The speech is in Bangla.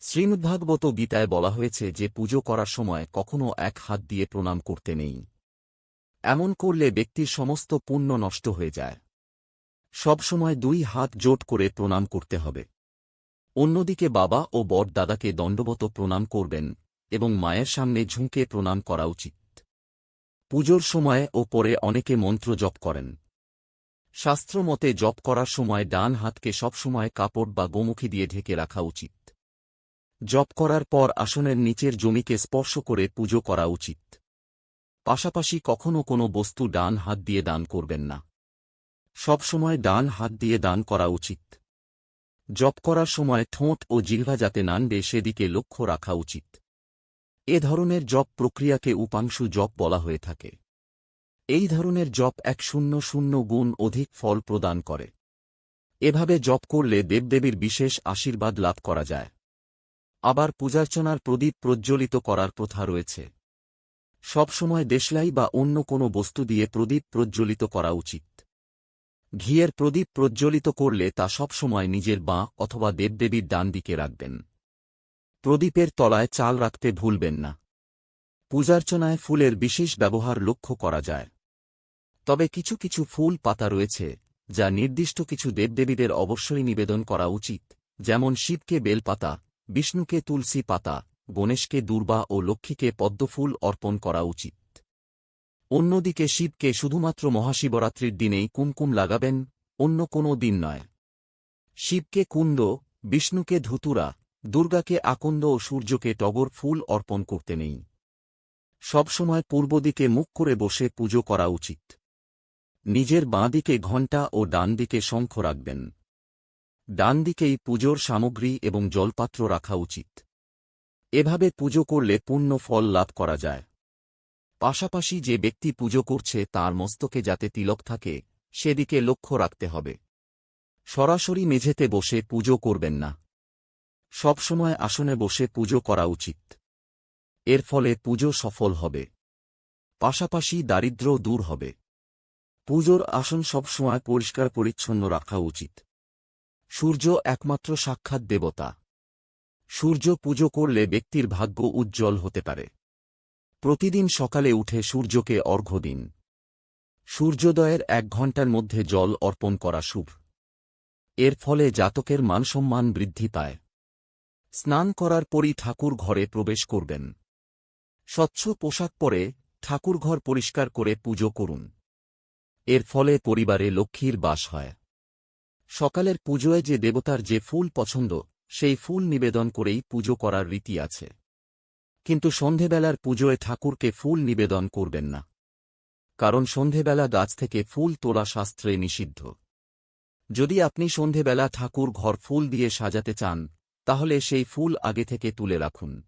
শ্রীমদ্ভাগবত গীতায় বলা হয়েছে যে পুজো করার সময় কখনও এক হাত দিয়ে প্রণাম করতে নেই। এমন করলে ব্যক্তির সমস্ত পুণ্য নষ্ট হয়ে যায়। সবসময় দুই হাত জোট করে প্রণাম করতে হবে। অন্যদিকে বাবা ও বড় দাদাকে দণ্ডবত প্রণাম করবেন এবং মায়ের সামনে ঝুঁকে প্রণাম করা উচিত। পুজোর সময় ও পরে অনেকে মন্ত্র জপ করেন। শাস্ত্রমতে জপ করার সময় ডান হাতকে সবসময় কাপড় বা গোমুখী দিয়ে ঢেকে রাখা উচিত। জপ করার পর আসনের নিচের জমিকে স্পর্শ করে পুজো করা উচিত। পাশাপাশি কখনও কোনো বস্তু ডান হাত দিয়ে দান করবেন না। সবসময় ডান হাত দিয়ে দান করা উচিত। জপ করার সময় ঠোঁট ও জিহ্বা যাতে নানবে সেদিকে লক্ষ্য রাখা উচিত। এ ধরনের জপ প্রক্রিয়াকে উপাংশু জপ বলা হয়ে থাকে। এই ধরনের জপ এক শূন্য শূন্য গুণ অধিক ফল প্রদান করে। এভাবে জপ করলে দেবদেবীর বিশেষ আশীর্বাদ লাভ করা যায়। আবার পূজার্চনার প্রদীপ প্রজ্জ্বলিত করার প্রথা রয়েছে। সবসময় দেশলাই বা অন্য কোনো বস্তু দিয়ে প্রদীপ প্রজ্জ্বলিত করা উচিত। ঘিয়ের প্রদীপ প্রজ্জ্বলিত করলে তা সবসময় নিজের বাঁ অথবা দেবদেবীর ডান দিকে রাখবেন। প্রদীপের তলায় চাল রাখতে ভুলবেন না। পূজার্চনায় ফুলের বিশেষ ব্যবহার লক্ষ্য করা যায়। তবে কিছু কিছু ফুল পাতা রয়েছে, যা নির্দিষ্ট কিছু দেবদেবীদের অবশ্যই নিবেদন করা উচিত, যেমন শিবকে বেলপাতা বিষ্ণুকে তুলসী পাতা, গণেশকে দুর্বা ও লক্ষ্মীকে পদ্মফুল অর্পণ করা উচিত। অন্যদিকে শিবকে শুধুমাত্র মহাশিবরাত্রির দিনেই কুমকুম লাগাবেন, অন্য কোনো দিন নয়। শিবকে কুন্দ বিষ্ণুকে ধুতুরা, দুর্গাকে আকন্দ ও সূর্যকে টগর ফুল অর্পণ করতে নেই। সবসময় পূর্বদিকে মুখ করে বসে পুজো করা উচিত। নিজের বাঁ দিকে ঘণ্টা ও ডান দিকে শঙ্খ রাখবেন। ডান দিকেই পুজোর সামগ্রী এবং জলপাত্র রাখা উচিত। এভাবে পুজো করলে পূর্ণ ফল লাভ করা যায়। পাশাপাশি যে ব্যক্তি পুজো করছে তার মস্তকে যাতে তিলক থাকে, সেদিকে লক্ষ্য রাখতে হবে। সরাসরি মেঝেতে বসে পুজো করবেন না। সবসময় আসনে বসে পুজো করা উচিত। এর ফলে পুজো সফল হবে। পাশাপাশি দারিদ্র দূর হবে। পুজোর আসন সবসময় পরিষ্কার পরিচ্ছন্ন রাখা উচিত। সূর্য একমাত্র সাক্ষাৎ দেবতা। সূর্য পুজো করলে ব্যক্তির ভাগ্য উজ্জ্বল হতে পারে। প্রতিদিন সকালে উঠে সূর্যকে অর্ঘ্য দিন। সূর্যোদয়ের এক ঘণ্টার মধ্যে জল অর্পণ করা শুভ। এর ফলে জাতকের মানসম্মান বৃদ্ধি পায়। স্নান করার পরই ঠাকুর ঘরে প্রবেশ করবেন। স্বচ্ছ পোশাক পরে ঠাকুরঘর পরিষ্কার করে পুজো করুন। এর ফলে পরিবারে লক্ষ্মীর বাস হয়। সকালের পুজোয় যে দেবতার যে ফুল পছন্দ, সেই ফুল নিবেদন করেই পুজো করার রীতি আছে। কিন্তু সন্ধেবেলার পুজোয় ঠাকুরকে ফুল নিবেদন করবেন না। কারণ সন্ধেবেলা গাছ থেকে ফুল তোলা শাস্ত্রে নিষিদ্ধ। যদি আপনি সন্ধেবেলা ঠাকুর ঘর ফুল দিয়ে সাজাতে চান, তাহলে সেই ফুল আগে থেকে তুলে রাখুন।